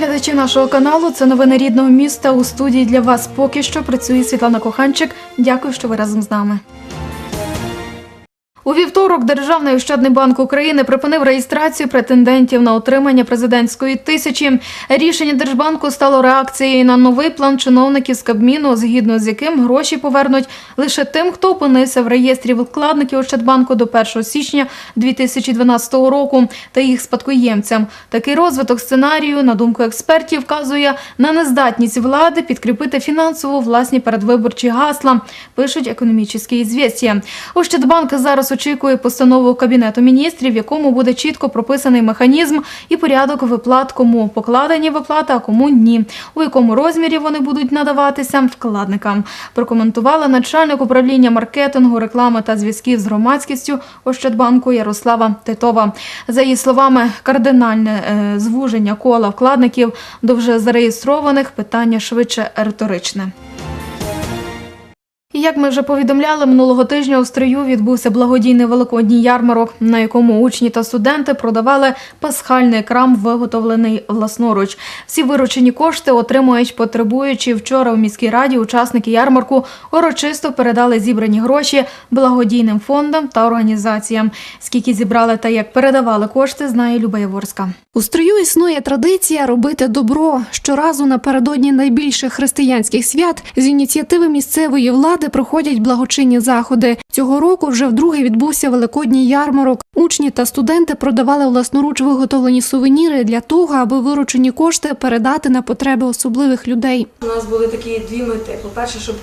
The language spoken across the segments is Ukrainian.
глядачі нашого каналу. Це новини рідного міста. У студії для вас поки що працює Світлана Коханчик. Дякую, що ви разом з нами. У вівторок Державний ощадний банк України припинив реєстрацію претендентів на отримання президентської тисячі. Рішення Держбанку стало реакцією на новий план чиновників з Кабміну, згідно з яким гроші повернуть лише тим, хто опинився в реєстрі вкладників Ощадбанку до 1 січня 2012 року та їх спадкоємцям. Такий розвиток сценарію, на думку експертів, вказує на нездатність влади підкріпити фінансово власні передвиборчі гасла. Пишуть економічні звістя. Ощадбанк зараз очікує постанову Кабінету міністрів, в якому буде чітко прописаний механізм і порядок виплат, кому покладені виплати, а кому ні, у якому розмірі вони будуть надаватися вкладникам. Прокоментувала начальник управління маркетингу, реклами та зв'язків з громадськістю Ощадбанку Ярослава Титова. За її словами, кардинальне е, звуження кола вкладників до вже зареєстрованих питання швидше риторичне. Як ми вже повідомляли, минулого тижня у Стрию відбувся благодійний великодній ярмарок, на якому учні та студенти продавали пасхальний крам, виготовлений власноруч. Всі виручені кошти отримують потребуючі. Вчора у міській раді учасники ярмарку урочисто передали зібрані гроші благодійним фондам та організаціям. Скільки зібрали та як передавали кошти, знає Люба Яворська. У строю існує традиція робити добро. Щоразу напередодні найбільших християнських свят з ініціативи місцевої влади проходять благочинні заходи. Цього року вже вдруге відбувся великодній ярмарок. Учні та студенти продавали власноруч виготовлені сувеніри для того, аби виручені кошти передати на потреби особливих людей. У нас були такі дві мети. По-перше, щоб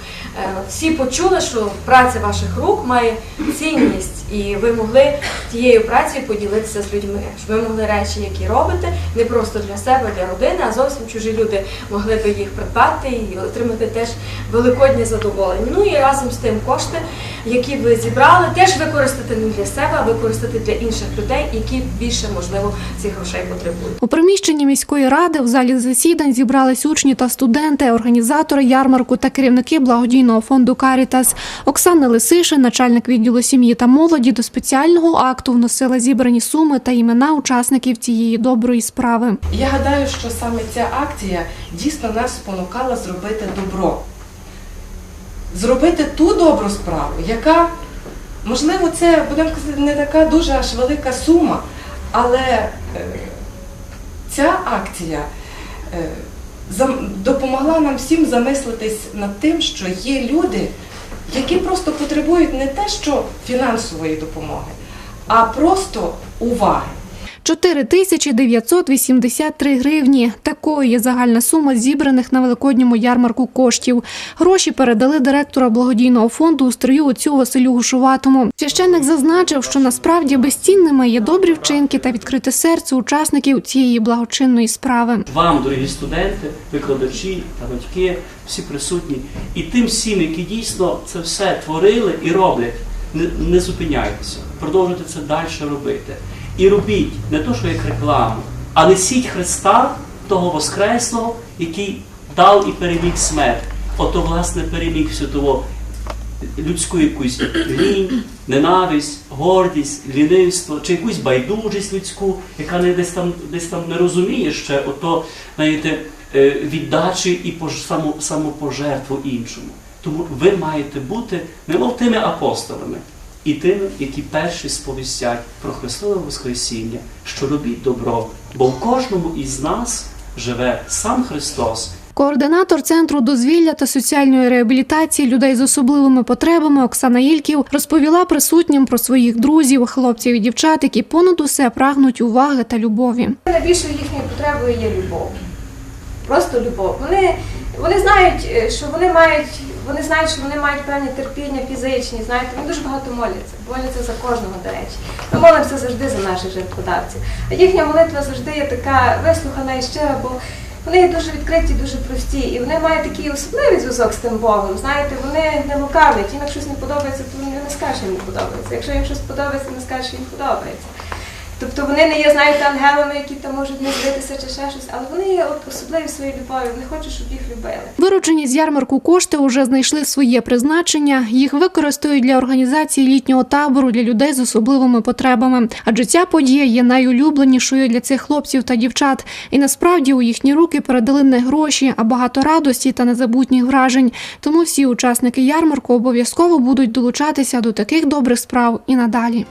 е, всі почули, що праця ваших рук має цінність, і ви могли тією працею поділитися з людьми. Щоб ви могли речі, які робите, не просто для себе, для родини, а зовсім чужі люди могли би їх придбати і отримати теж великоднє задоволення. Ну і разом з тим кошти, які ви зібрали, теж використати не для себе, а використати для інших людей, які більше можливо цих грошей потребують. У приміщенні міської ради в залі засідань зібрались учні та студенти, організатори ярмарку та керівники благодійного фонду Карітас. Оксана Лисишин, начальник відділу сім'ї та молоді, до спеціального акту вносила зібрані суми та імена учасників цієї доброї справи. Я гадаю, що саме ця акція дійсно нас спонукала зробити добро. Зробити ту добру справу, яка, можливо, це будемо казати, не така дуже аж велика сума, але е, ця акція е, допомогла нам всім замислитись над тим, що є люди, які просто потребують не те, що фінансової допомоги, а просто уваги. 4 тисячі 983 гривні. Такою є загальна сума зібраних на великодньому ярмарку коштів. Гроші передали директора благодійного фонду у строю отцю Василю Гушуватому. Священник зазначив, що насправді безцінними є добрі вчинки та відкрите серце учасників цієї благочинної справи. вам, дорогі студенти, викладачі та батьки, всі присутні, і тим всім, які дійсно це все творили і роблять, не, не зупиняйтеся, продовжуйте це далі робити. І робіть не то, що як рекламу, а несіть Христа, того Воскреслого, який дав і переміг смерть. Ото, власне, переміг всю того людську якусь лінь, ненависть, гордість, лінивство, чи якусь байдужість людську, яка не десь там десь там не розуміє ще ото, знаєте, е, віддачі і пож- само, самопожертву іншому. Тому ви маєте бути немов тими апостолами і тими, які перші сповістять про Христове Воскресіння, що робіть добро, бо в кожному із нас живе сам Христос. Координатор центру дозвілля та соціальної реабілітації людей з особливими потребами Оксана Ільків розповіла присутнім про своїх друзів, хлопців і дівчат, які понад усе прагнуть уваги та любові. Найбільшою їхньою потребою є любов. Просто любов. Вони, вони знають, е, що вони мають, вони знають, що вони мають певні терпіння фізичні, знаєте, вони дуже багато моляться. Моляться за кожного, до речі. Ми молимося завжди за наших жертводавців. А їхня молитва завжди є така вислухана і щира, бо вони є дуже відкриті, дуже прості. І вони мають такий особливий зв'язок з тим Богом. Знаєте, вони не лукавлять. Їм як щось не подобається, то вони не скажуть, що їм не подобається. Якщо їм щось подобається, не скажуть, що їм подобається. Тобто вони не є, знаєте, ангелами, які там можуть не злитися чи ще щось, але вони є от особливі своєю любов'ю, вони хочуть, щоб їх любили. Виручені з ярмарку кошти вже знайшли своє призначення. Їх використають для організації літнього табору для людей з особливими потребами. Адже ця подія є найулюбленішою для цих хлопців та дівчат. І насправді у їхні руки передали не гроші, а багато радості та незабутніх вражень. Тому всі учасники ярмарку обов'язково будуть долучатися до таких добрих справ і надалі.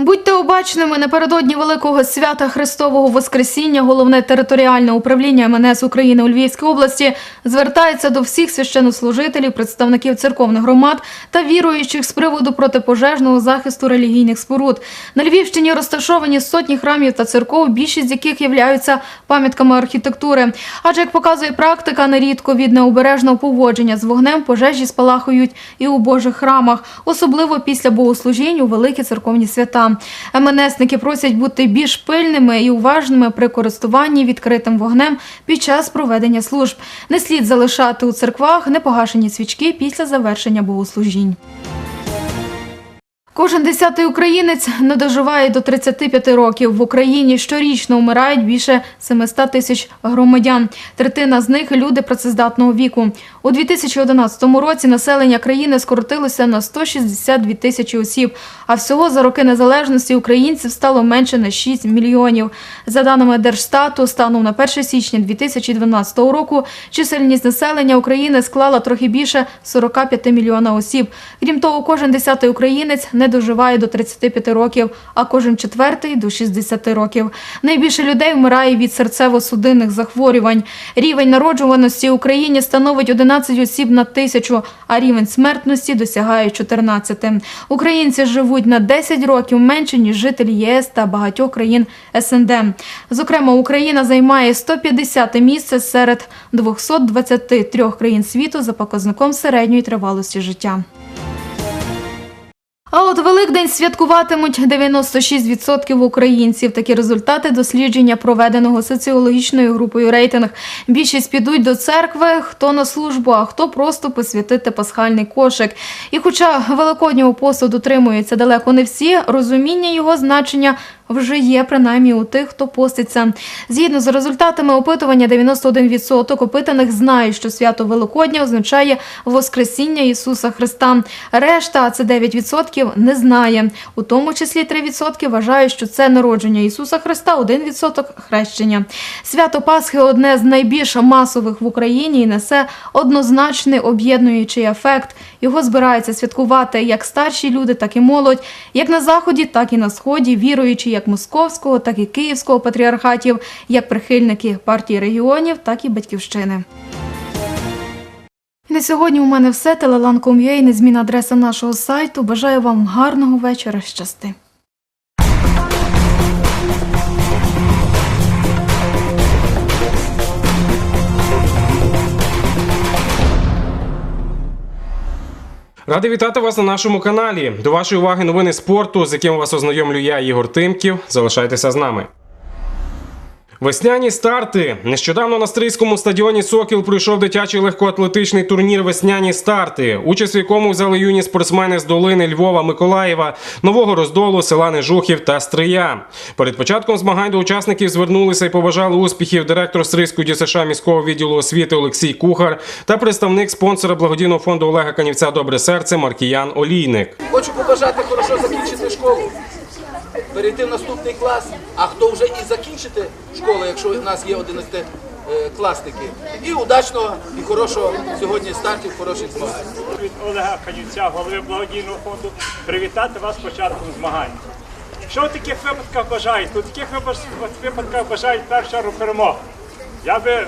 Будьте обачними напередодні великого свята Христового Воскресіння. Головне територіальне управління МНС України у Львівській області звертається до всіх священнослужителів, представників церковних громад та віруючих з приводу протипожежного захисту релігійних споруд. На Львівщині розташовані сотні храмів та церков, більшість з яких являються пам'ятками архітектури. Адже як показує практика, нерідко від необережного поводження з вогнем пожежі спалахують і у Божих храмах, особливо після богослужінь у великі церковні свята. МНСники просять бути більш пильними і уважними при користуванні відкритим вогнем під час проведення служб. Не слід залишати у церквах непогашені свічки після завершення богослужінь. Кожен десятий українець не доживає до 35 років. В Україні щорічно вмирають більше 700 тисяч громадян. Третина з них люди працездатного віку. У 2011 році населення країни скоротилося на 162 тисячі осіб, а всього за роки незалежності українців стало менше на 6 мільйонів. За даними Держстату, станом на 1 січня 2012 року чисельність населення України склала трохи більше 45 мільйона осіб. Крім того, кожен десятий українець не доживає до 35 років, а кожен четвертий до 60 років. Найбільше людей вмирає від серцево-судинних захворювань. Рівень народжуваності в Україні становить 11 осіб на тисячу, а рівень смертності досягає 14. Українці живуть на 10 років менше, ніж жителі ЄС та багатьох країн СНД. Зокрема, Україна займає 150 місце серед 223 країн світу за показником середньої тривалості життя. А от Великдень святкуватимуть 96% українців. Такі результати дослідження, проведеного соціологічною групою рейтинг. Більшість підуть до церкви, хто на службу, а хто просто посвятити пасхальний кошик. І хоча великоднього посту дотримуються далеко не всі, розуміння його значення вже є принаймні у тих, хто поститься. Згідно з результатами опитування, 91% опитаних знають, що свято Великодня означає Воскресіння Ісуса Христа. Решта, це 9%, не знає. У тому числі 3% вважають, що це народження Ісуса Христа, 1% – хрещення. Свято Пасхи одне з найбільш масових в Україні і несе однозначний об'єднуючий ефект. Його збираються святкувати як старші люди, так і молодь, як на заході, так і на сході, віруючи як московського, так і київського патріархатів, як прихильники партії регіонів, так і батьківщини. На сьогодні у мене все. Телеланком.ua, незмінна адреса нашого сайту. Бажаю вам гарного вечора. Щасти. Радий вітати вас на нашому каналі. До вашої уваги новини спорту, з яким вас ознайомлю я, Ігор Тимків. Залишайтеся з нами. Весняні старти. Нещодавно на Стрийському стадіоні Сокіл пройшов дитячий легкоатлетичний турнір Весняні старти, участь в якому взяли юні спортсмени з долини Львова, Миколаєва, Нового Роздолу, села Нежухів та Стрия. Перед початком змагань до учасників звернулися і побажали успіхів директор Стрийського ДЮСШ міського відділу освіти Олексій Кухар та представник спонсора благодійного фонду Олега Канівця Добре серце Маркіян Олійник. Хочу побажати хорошо закінчити школу, перейти в наступний клас, а хто вже і закінчити школу, якщо у нас є 11 класники. І удачного і хорошого сьогодні стартів, хороших змагань. від Олега Канівця, голови благодійного фонду, привітати вас початком змагань. Що в таких випадках бажають? У таких випадках- бажають першу чергу перемог. Я би е,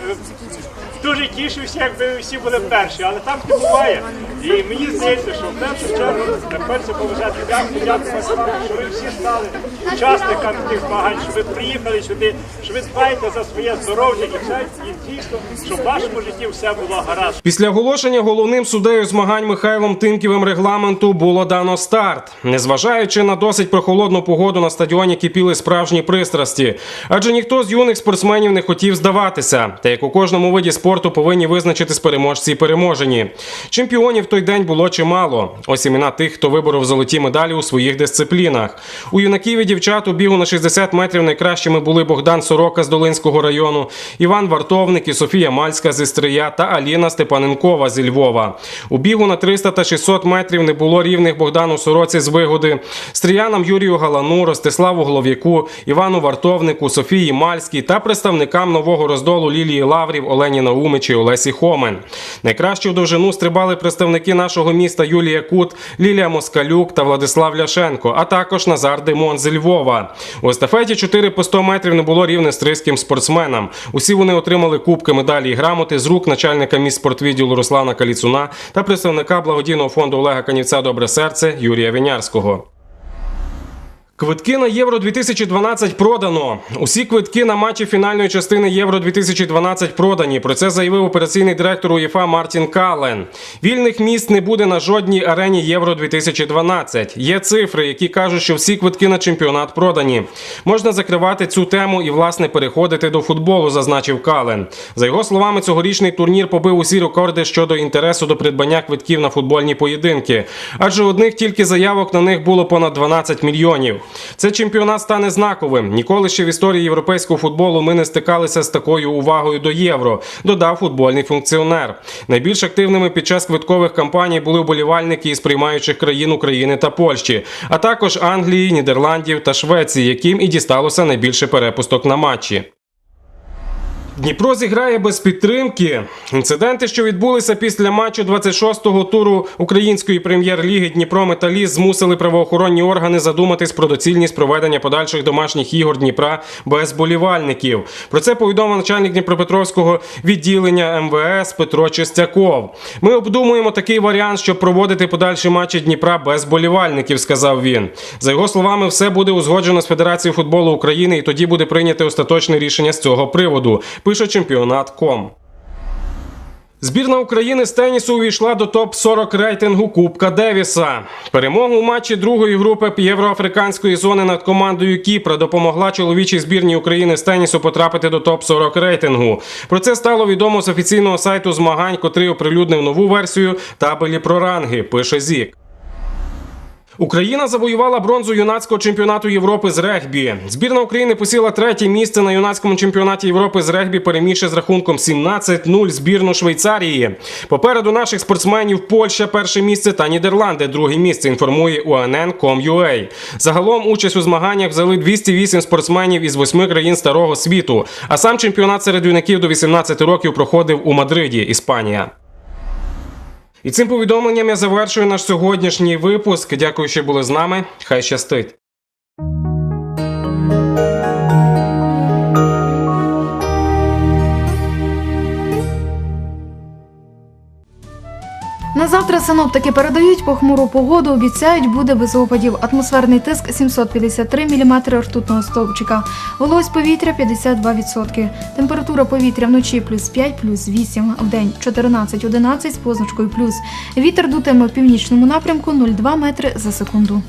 дуже тішився, якби всі були перші, але так не буває. І мені здається, що в першу чергу хочеться побажати дякую, дякую вам, що ви всі стали учасниками тих змагань, що ви приїхали сюди, що ви дбаєте за своє здоров'я і все, і дійсно, щоб в вашому житті все було гаразд. Після оголошення головним суддею змагань Михайлом Тимківим регламенту було дано старт. Незважаючи на досить прохолодну погоду на стадіоні кипіли справжні пристрасті, адже ніхто з юних спортсменів не хотів здаватися. Та як у кожному виді спорту повинні визначитись переможці і переможені. Чемпіонів той день було чимало. Ось імена тих, хто виборов золоті медалі у своїх дисциплінах. У юнаків і дівчат у бігу на 60 метрів найкращими були Богдан Сорока з Долинського району, Іван Вартовник і Софія Мальська з Істрия та Аліна Степаненкова зі Львова. У бігу на 300 та 600 метрів не було рівних Богдану Сороці з вигоди, стріянам Юрію Галану, Ростиславу Голов'яку, Івану Вартовнику, Софії Мальській та представникам нового роздолу Лілії Лаврів, Олені Наумич і Олесі Хомен. Найкращу довжину стрибали представники нашого міста Юлія Кут, Лілія Москалюк та Владислав Ляшенко, а також Назар Димон з Львова. У естафеті 4 по 100 метрів не було рівне стрийським спортсменам. Усі вони отримали кубки, медалі і грамоти з рук начальника міськспортвідділу Руслана Каліцуна та представника благодійного фонду Олега Канівця Добре серце Юрія Вінярського. Квитки на Євро 2012 продано. Усі квитки на матчі фінальної частини Євро 2012 продані. Про це заявив операційний директор УЄФА Мартін Кален. Вільних місць не буде на жодній арені Євро 2012. Є цифри, які кажуть, що всі квитки на чемпіонат продані. Можна закривати цю тему і власне переходити до футболу, зазначив Кален. За його словами, цьогорічний турнір побив усі рекорди щодо інтересу до придбання квитків на футбольні поєдинки. Адже одних тільки заявок на них було понад 12 мільйонів. Цей чемпіонат стане знаковим. Ніколи ще в історії європейського футболу ми не стикалися з такою увагою до євро, додав футбольний функціонер. Найбільш активними під час квиткових кампаній були вболівальники із приймаючих країн України та Польщі, а також Англії, Нідерландів та Швеції, яким і дісталося найбільше перепусток на матчі. Дніпро зіграє без підтримки. Інциденти, що відбулися після матчу 26-го туру української прем'єр-ліги Дніпро Металіст змусили правоохоронні органи задуматись про доцільність проведення подальших домашніх ігор Дніпра без болівальників. Про це повідомив начальник Дніпропетровського відділення МВС Петро Чистяков. Ми обдумуємо такий варіант, щоб проводити подальші матчі Дніпра без болівальників, сказав він. За його словами, все буде узгоджено з Федерацією футболу України, і тоді буде прийнято остаточне рішення з цього приводу. Пише чемпіонат.ком. Збірна України з тенісу увійшла до топ-40 рейтингу Кубка Девіса. Перемогу у матчі другої групи євроафриканської зони над командою Кіпра допомогла чоловічій збірній України з тенісу потрапити до топ-40 рейтингу. Про це стало відомо з офіційного сайту змагань, котрий оприлюднив нову версію табелі про ранги. Пише ЗІК. Україна завоювала бронзу юнацького чемпіонату Європи з регбі. Збірна України посіла третє місце на юнацькому чемпіонаті Європи з регбі, перемігши з рахунком 17-0 збірну Швейцарії. Попереду наших спортсменів Польща перше місце та Нідерланди друге місце. Інформує UNN.com.ua. Загалом участь у змаганнях взяли 208 спортсменів із восьми країн старого світу. А сам чемпіонат серед юнаків до 18 років проходив у Мадриді, Іспанія. І цим повідомленням я завершую наш сьогоднішній випуск. Дякую, що були з нами. Хай щастить. На завтра синоптики передають похмуру погоду, обіцяють, буде без опадів. Атмосферний тиск 753 мм ртутного стовпчика. Вологість повітря 52%. Температура повітря вночі плюс 5, плюс 8, день 14-11 з позначкою плюс. Вітер дутиме в північному напрямку 0,2 метри за секунду.